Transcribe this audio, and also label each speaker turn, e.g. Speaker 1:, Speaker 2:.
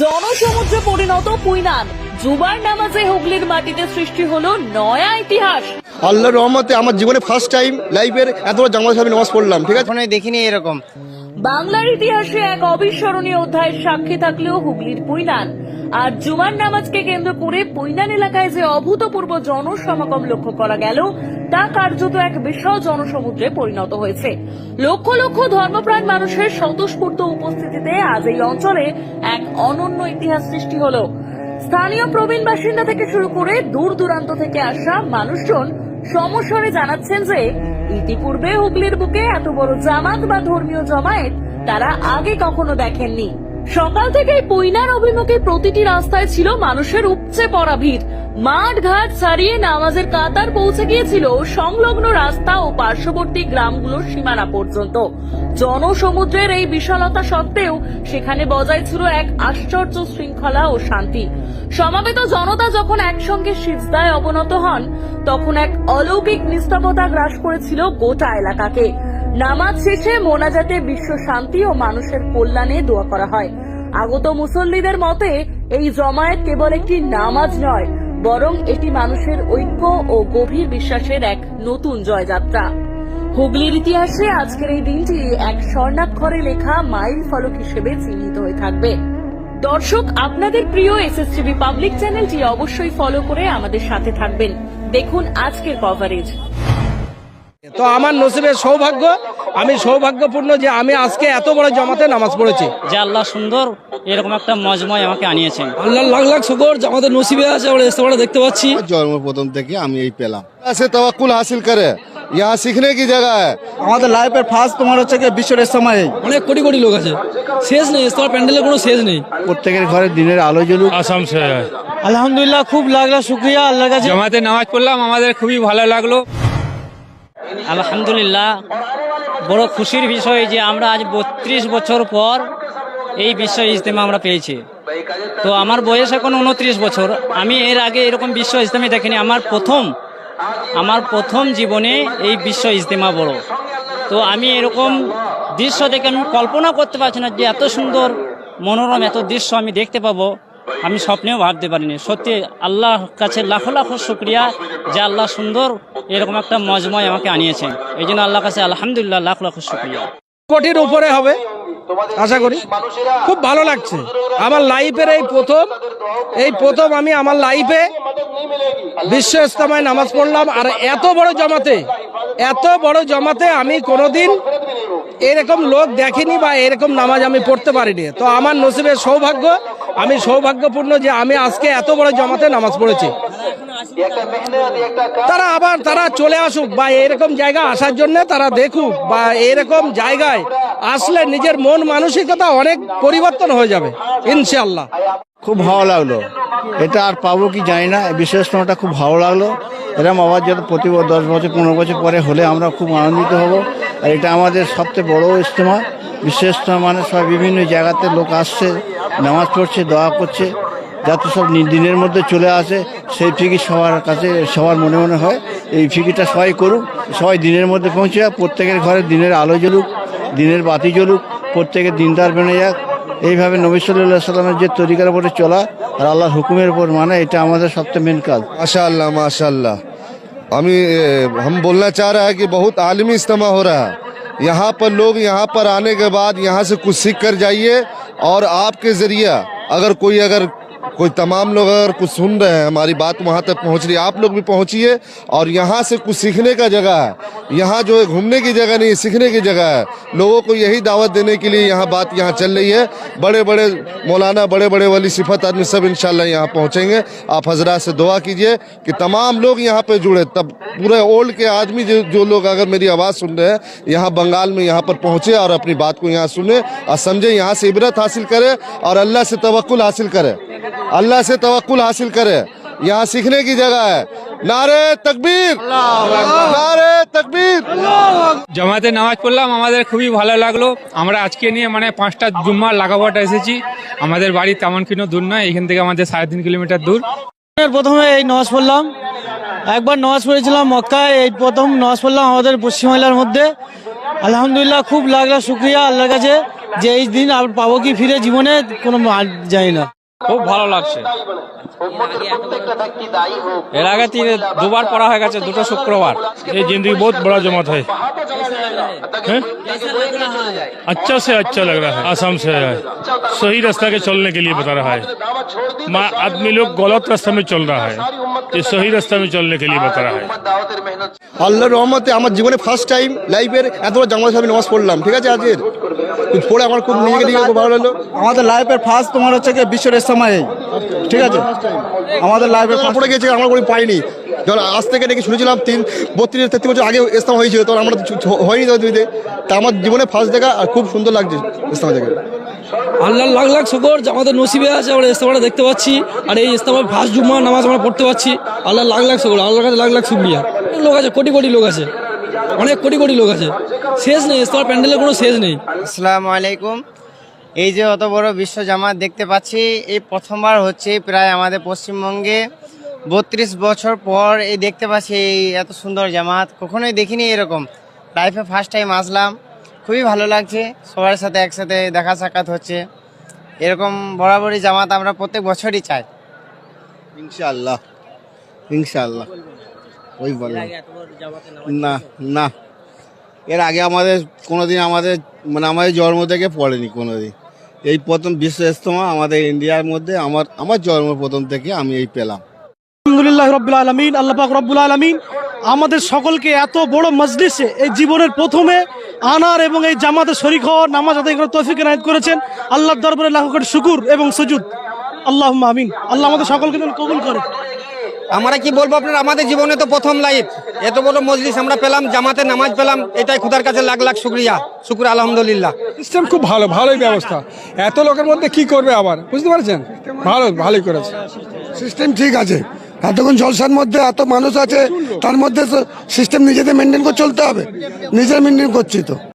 Speaker 1: জনসমুদ্রে পরিণত পুইনান। জুবার নামাজে হুগলির মাটিতে সৃষ্টি হলো নয়া ইতিহাস।
Speaker 2: আল্লাহ রহমতে আমার জীবনে ফার্স্ট টাইম লাইফের এত বড় জামাত সাহেব নামাজ পড়লাম ঠিক আছে?
Speaker 3: দেখিনি এরকম।
Speaker 1: বাংলার ইতিহাসে এক অবিস্মরণীয় অধ্যায়ের সাক্ষী থাকলেও হুগলির পুইনান। আর জুমার নামাজকে কেন্দ্র করে পুইনান এলাকায় যে অভূতপূর্ব জনসমাগম লক্ষ্য করা গেল, তা কার্যত এক বিশাল জনসমুদ্রে পরিণত হয়েছে। লক্ষ লক্ষ ধর্মপ্রাণ মানুষের স্বতঃস্ফূর্ত উপস্থিতিতে আজ এই অঞ্চলে এক অনন্য ইতিহাস সৃষ্টি হলো। স্থানীয় প্রবীণ বাসিন্দা থেকে শুরু করে দূর দূরান্ত থেকে আসা মানুষজন সমস্বরে জানাচ্ছেন যে, ইতিপূর্বে হুগলির বুকে এত বড় জামাত বা ধর্মীয় জমায়েত তারা আগে কখনো দেখেননি। সকাল থেকে পৈনার অভিমুখে প্রতিটি রাস্তায় ছিল মানুষের উপচে পড়া ভিড়। মাঠ ঘাট ছাড়িয়ে নামাজের কাতার পৌঁছে গিয়েছিল সংলগ্ন রাস্তা ও পার্শ্ববর্তী গ্রামগুলোর সীমানা পর্যন্ত। জনসমুদ্রের এই বিশালতা সত্ত্বেও সেখানে বজায় ছিল এক আশ্চর্য শৃঙ্খলা ও শান্তি। সমাবেত জনতা যখন একসঙ্গে সিজদায় অবনত হন, তখন এক অলৌকিক নিস্তবতা গ্রাস করেছিল গোটা এলাকাকে। নামাজ শেষে মোনাজাতে বিশ্ব শান্তি ও মানুষের কল্যাণে দোয়া করা হয়। আগত মুসল্লিদের মতে, এই জমায়েত কেবল একটি নামাজ নয়, বরং এটি মানুষের ঐক্য ও গভীর বিশ্বাসের এক নতুন জয়যাত্রা। হুগলির ইতিহাসে আজকের এই দিনটি এক স্বর্ণাক্ষরে লেখা মাইল ফলক হিসেবে চিহ্নিত হয়ে থাকবে। দর্শক, আপনাদের প্রিয় এসএসটিভি পাবলিক চ্যানেলটি অবশ্যই ফলো করে আমাদের সাথে থাকবেন। দেখুন আজকের কভারেজ
Speaker 4: তো আমার নসিবের সৌভাগ্য আমি সৌভাগ্যপূর্ণ যে আমি আজকে এত বড় জমাতে নামাজ পড়েছি।
Speaker 5: যে আল্লাহ সুন্দর এরকম একটা মজময় আমাকে আনিয়েছেন।
Speaker 4: আল্লাহ লাখ লাখ শুকর যে আমাদের নসিবে আছে আমরা ইস্তেমাটা দেখতে পাচ্ছি।
Speaker 2: জন্ম প্রথম থেকে আমি এই পেলাম। আছে তাওয়াক্কুল হাসিল করে। ইয়া শিখনে কি জায়গা?
Speaker 6: আমাদের লাইফের ফার্স্ট তোমার হচ্ছে কি বিশ্বের সময়।
Speaker 4: অনেক কোটি কোটি লোক আছে। শেষ নেই ইস্তেমা প্যান্ডেলের কোনো শেষ নেই।
Speaker 6: প্রত্যেকের ঘরে দিনের আলো জ্বলুক।
Speaker 7: আসাম
Speaker 4: আলহামদুলিল্লাহ খুব লাগল শুক্রিয়া আল্লাহর কাছে।
Speaker 7: জমাতে নামাজ পড়লাম আমাদের খুবই ভালো লাগল।
Speaker 5: আলহামদুলিল্লাহ, বড় খুশির বিষয় যে আমরা আজ বত্রিশ বছর পর এই বিশ্ব ইজতেমা আমরা পেয়েছি। তো আমার বয়স এখন উনত্রিশ বছর। আমি এর আগে এরকম বিশ্ব ইজতেমা দেখিনি। আমার প্রথম আমার প্রথম জীবনে এই বিশ্ব ইজতেমা বড়। তো আমি এরকম দৃশ্য দেখে আমি কল্পনা করতে পারছি না যে এত সুন্দর মনোরম এত দৃশ্য আমি দেখতে পাবো। আমি স্বপ্নেও ভাবতে পারিনি। সত্যি আল্লাহর কাছে লাখো লাখো শুক্রিয়া যে আল্লাহ সুন্দর এরকম একটা মজময় আমাকে আনিয়েছেন এই জন্য আল্লাহ কাছে আলহামদুলিল্লাহ লাখ লাখ শুক্রিয়া।
Speaker 4: কোটির উপরে হবে, আশা করি। খুব ভালো লাগছে। আমার লাইফের এই প্রথম এই প্রথম আমি আমার লাইফে বিশ্ব ইস্তেমায় নামাজ পড়লাম। আর এত বড় জমাতে, এত বড় জমাতে আমি কোনোদিন এরকম লোক দেখিনি বা এরকম নামাজ আমি পড়তে পারিনি। তো আমার নসিবের সৌভাগ্য, আমি সৌভাগ্যপূর্ণ যে আমি আজকে এত বড় জমাতে নামাজ পড়েছি। তারা আবার তারা চলে আসুক বা এরকম জায়গা আসার জন্য তারা দেখুক বা এরকম জায়গায় আসলে নিজের মন মানসিকতা অনেক পরিবর্তন হয়ে যাবে ইনশাল্লাহ
Speaker 6: খুব ভালো লাগল। এটা আর পাবো কি জানি না বিশ্ব খুব ভালো লাগল। এরকম আবার যত প্রতি দশ বছর, পনেরো বছর পরে হলে আমরা খুব আনন্দিত হব। আর এটা আমাদের সবচেয়ে বড় ইজতেমা। বিশেষ ইজতেমা মানে সব বিভিন্ন জায়গাতে লোক আসছে, নামাজ পড়ছে, দোয়া করছে, যাতে সব দিনের মধ্যে চলে আসে। সেই ফিকির সবার কাছে, সবার মনে মনে হয়, এই ফিকিরটা সবাই করুক, সবাই দিনের মধ্যে পৌঁছে যাক, প্রত্যেকের ঘরে দিনের আলো জ্বলুক, দিনের বাতি জ্বলুক, প্রত্যেকের দিনদার বেড়ে যাক। এইভাবে নবী সাল্লাহ সাল্লামের যে তরিকার উপরে চলা আর আল্লাহর হুকুমের উপর মানে এটা আমাদের সবচেয়ে মেন কাজ।
Speaker 2: মাশাল্লাহ মাশাল্লাহ हमें हम बोलना चाह रहा है कि बहुत आलमी इज्तम हो रहा है। यहाँ पर लोग यहाँ पर आने के बाद यहाँ से कुछ सीख कर जाइए और आपके ज़रिए, अगर कोई अगर कोई तमाम लोग अगर कुछ सुन रहे हैं, हमारी बात वहाँ तक पहुँच रही है। आप लोग भी पहुँचिए और यहाँ से कुछ सीखने का जगह है। यहाँ जो है घूमने की जगह नहीं, सीखने की जगह है। लोगों को यही दावत देने के लिए यहाँ बात यहाँ चल रही है। बड़े बड़े मौलाना बड़े बड़े वली सिफत आदमी सब इंशाल्लाह यहाँ पहुँचेंगे। आप हजरा से दुआ कीजिए कि तमाम लोग यहाँ पर जुड़े। तब पूरे ओल्ड के आदमी जो जो लोग अगर मेरी आवाज़ सुन रहे हैं, यहाँ बंगाल में यहाँ पर पहुँचे और अपनी बात को यहाँ सुने और समझे, यहाँ से इबरत हासिल करे और अल्लाह से तवक्ल हासिल करे। अल्लाह से तवक्कुल हासिल करे यहाँ सीखने की जगह है नारे तकबीर नारे तकबीर
Speaker 7: জমাতে নামাজ পড়লাম আমাদের খুবই ভালো লাগলো আমরা আজকে নিয়ে মানে পাঁচটা জুম্মা লাগাবাটা এসেছি আমাদের বাড়ি তেমন কিনো দূর নয় এখান থেকে আমাদের সাড়ে তিন কিলোমিটার দূর
Speaker 4: প্রথমে এই নামাজ পড়লাম একবার নামাজ পড়েছিলাম মক্কায় এই প্রথম নামাজ পড়লাম আমাদের পশ্চিমবাংলার মধ্যে আলহামদুলিল্লাহ খুব লাগলো শুক্রিয়া আল্লাহর কাছে
Speaker 3: যে এই দিন আর পাবো কি ফিরে জীবনে কোনো মা- জানি না
Speaker 5: খুব ভালো লাগছে এর আগে তিন দুবার পড়া হয়ে গেছে দুটো শুক্রবার
Speaker 8: ये जिंदगी बहुत बड़ा जमात है हैं? अच्छा से अच्छा लग रहा है आसाम से है सही रास्ता के चलने के लिए बता रहा है माँ आदमी लोग गलत रास्ता में चल रहा है ये सही रास्ता में चलने के लिए बता रहा है
Speaker 9: আল্লাহর রহমতে আমার জীবনে ফার্স্ট টাইম লাইফের এত বড় জামাত আমি নামাজ পড়লাম। ঠিক আছে আজকের? পড়ে আমার খুব নিজেকে নিজে খুব ভালো লাগল।
Speaker 10: আমাদের লাইফের ফার্স্ট তোমার হচ্ছে কি বিশ্বের সময় ঠিক আছে? আমাদের লাইফের
Speaker 9: পড়ে গেছে আমরা কোনো পাইনি যখন আজ থেকে নাকি শুনেছিলাম তিন বত্রিশ তেত্রিশ বছর আগে ইসলাম হয়েছিল তখন আমরা তো ছ- হয়নি তো দুইতে তা আমার জীবনে ফার্স্ট দেখা আর খুব সুন্দর লাগছে ইসলাম থেকে
Speaker 7: আল্লাহ লাখ লাখ শুকর যে আমাদের নসিবে আছে আমরা ইস্তেমাটা দেখতে পাচ্ছি আর এই ইস্তেমার ফার্স্ট জুম্মা নামাজ আমরা পড়তে পারছি আল্লাহ লাখ লাখ শুকর আল্লাহর কাছে লাখ লাখ শুক্রিয়া। লোক আছে কোটি কোটি লোক আছে অনেক কোটি কোটি লোক আছে। শেষ নেই ইস্তেমার প্যান্ডেলের কোনো শেষ নেই।
Speaker 11: আসসালামু আলাইকুম। এই যে অত বড় বিশ্ব জামাত দেখতে পাচ্ছি এই প্রথমবার হচ্ছে প্রায় আমাদের পশ্চিমবঙ্গে। বত্রিশ বছর পর এই দেখতে পাচ্ছি এই এত সুন্দর জামাত। কখনোই দেখিনি এরকম। লাইফে ফার্স্ট টাইম আসলাম। খুবই ভালো লাগছে। সবার সাথে একসাথে দেখা সাক্ষাৎ হচ্ছে। এরকম বরাবরই জামাত আমরা প্রত্যেক বছরই চাই।
Speaker 10: ইনশাআল্লাহ। ইনশাল্লাহ ওই বল। না না। এর আগে আমাদের কোনোদিন আমাদের মানে আমাদের জন্ম থেকে পড়েনি কোনোদিন। এই প্রথম বিশ্ব ইজতেমা আমাদের ইন্ডিয়ার মধ্যে আমার আমার জন্ম প্রথম থেকে আমি এই পেলাম।
Speaker 3: আলহামদুলিল্লাহ রব্বুল আলমিন আল্লাহ পাক রব্বুল আলমিন আমাদের সকলকে এত বড় মজলিসে এই জীবনের প্রথমে আনার এবং এই জামাতে শরিক হওয়ার নামাজ আদায় করার তৌফিক এনায়েত করেছেন। আল্লাহ দরবারে লাখ কোটি শুকুর এবং সুজুদ। আল্লাহ আমিন। আল্লাহ আমাদের সকলকে যেন কবুল করে।
Speaker 12: আমরা কি বলব আপনার? আমাদের জীবনে তো প্রথম লাইফ। এত বড় মজলিস আমরা পেলাম জামাতে নামাজ পেলাম এটাই খুদার কাছে লাখ লাখ শুক্রিয়া। শুক্র আলহামদুলিল্লাহ।
Speaker 7: সিস্টেম খুব ভালো ভালোই ব্যবস্থা। এত লোকের মধ্যে কি করবে আবার? বুঝতে পারছেন? ভালো ভালোই করেছে।
Speaker 13: সিস্টেম ঠিক আছে। এতক্ষণ জলসার মধ্যে এত মানুষ আছে তার মধ্যে সিস্টেম নিজেদের মেনটেন করে চলতে হবে। নিজের মেনটেন করছি তো।